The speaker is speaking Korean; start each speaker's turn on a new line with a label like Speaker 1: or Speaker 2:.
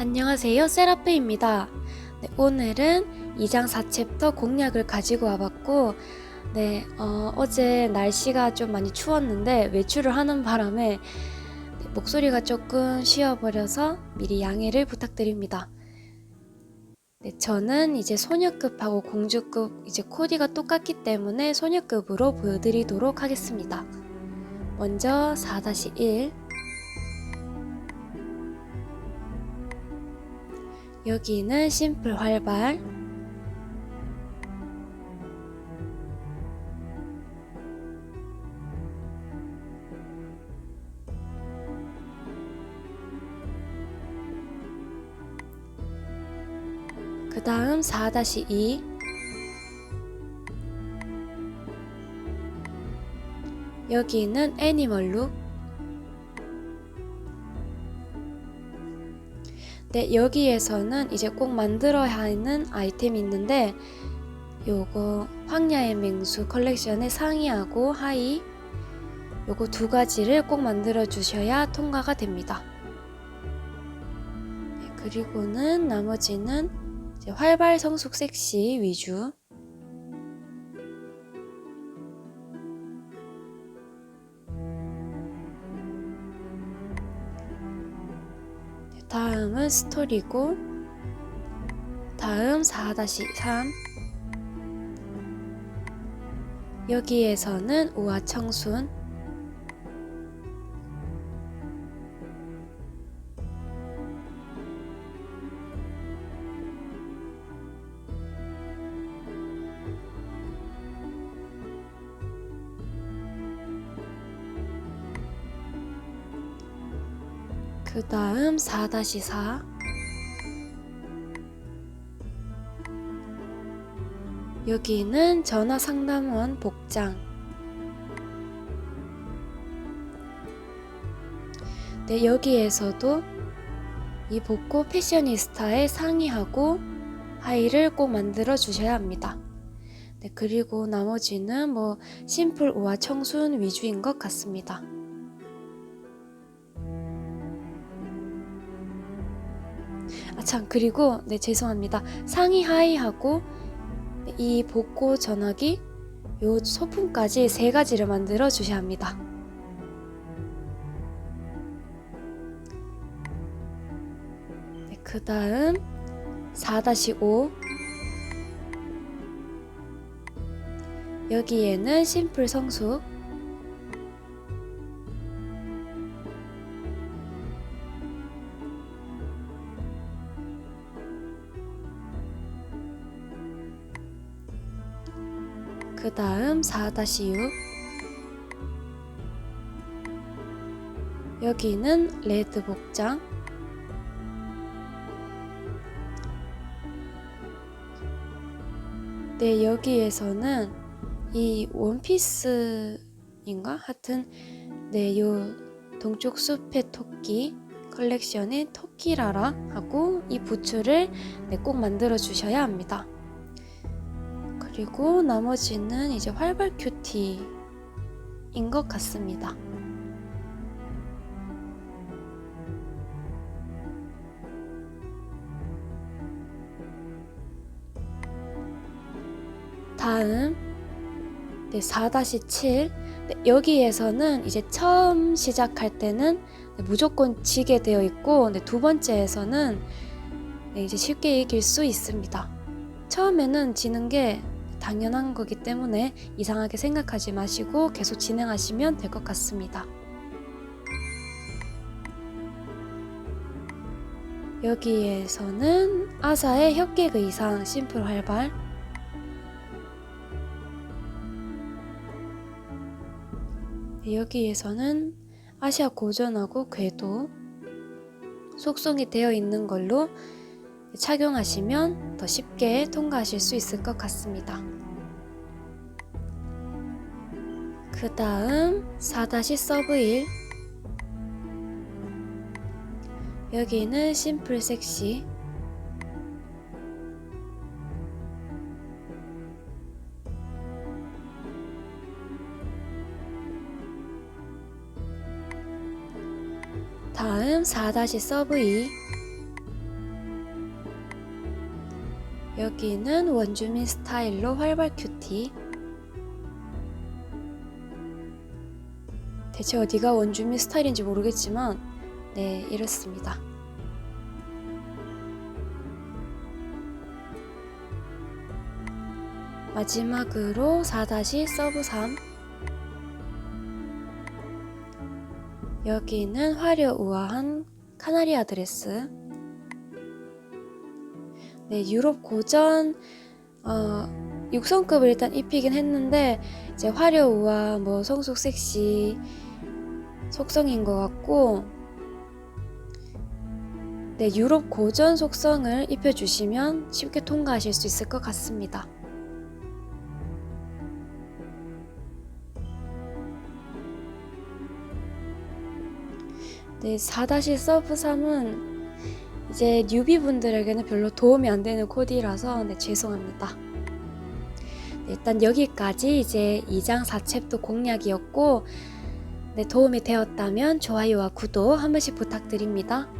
Speaker 1: 안녕하세요. 세라페입니다. 네, 오늘은 2장 4챕터 공략을 가지고 와봤고, 네, 어, 어제 날씨가 좀 많이 추웠는데 외출을 하는 바람에 네, 목소리가 조금 쉬어버려서 미리 양해를 부탁드립니다. 네, 저는 이제 소녀급하고 공주급 이제 코디가 똑같기 때문에 소녀급으로 보여드리도록 하겠습니다. 먼저 4-1 여기는 심플 활발. 그 다음 4-2 여기는 애니멀 룩 네, 여기에서는 이제 꼭 만들어야 하는 아이템이 있는데 요거 황야의 맹수 컬렉션의 상의하고 하의 요거 두 가지를 꼭 만들어 주셔야 통과가 됩니다. 네, 그리고는 나머지는 활발 성숙 섹시 위주 다음은 스토리고 다음 4-3 여기에서는 우아 청순 그 다음 4-4 여기는 전화 상담원 복장 네, 여기에서도 이 복고 패셔니스타의 상의하고 하의를 꼭 만들어 주셔야 합니다. 네, 그리고 나머지는 뭐 심플 우아 청순 위주인 것 같습니다. 참 그리고 네 죄송합니다. 상의 하의하고 이 복고 전화기 요 소품까지 세 가지를 만들어 주셔야 합니다. 네, 그 다음 4-5 여기에는 심플 성숙 그 다음 4-6 여기는 레드 복장 네 여기에서는 이 원피스인가? 하여튼 네요 동쪽 숲의 토끼 컬렉션의 토끼라라 하고 이 부츠를 네, 꼭 만들어 주셔야 합니다. 그리고 나머지는 이제 활발 큐티인 것 같습니다. 다음 네, 4-7 네, 여기에서는 이제 처음 시작할 때는 네, 무조건 지게 되어 있고 네, 두 번째에서는 네, 이제 쉽게 이길 수 있습니다. 처음에는 지는 게 당연한 거기 때문에 이상하게 생각하지 마시고 계속 진행하시면 될 것 같습니다. 여기에서는 아사의 협객 의상 심플 활발 여기에서는 아시아 고전하고 궤도 속성이 되어 있는 걸로 착용하시면 더 쉽게 통과하실 수 있을 것 같습니다. 그 다음 4다시 서브 1 여기는 심플 섹시. 다음 4 서브 2 여기는 원주민 스타일로 활발 큐티. 대체 어디가 원주민 스타일인지 모르겠지만, 네, 이렇습니다. 마지막으로 4다시 서브 3. 여기는 화려 우아한 카나리 아 드레스. 네, 유럽 고전 어, 6성급을 일단 입히긴 했는데 이제 화려 우아 뭐 성숙 섹시 속성인 것 같고 네, 유럽 고전 속성을 입혀주시면 쉽게 통과하실 수 있을 것 같습니다. 네, 4다시 서브 3은 이제 뉴비분들에게는 별로 도움이 안 되는 코디라서 네, 죄송합니다. 네, 일단 여기까지 이제 2장 4챕터 공략이었고 네, 도움이 되었다면 좋아요와 구독 한 번씩 부탁드립니다.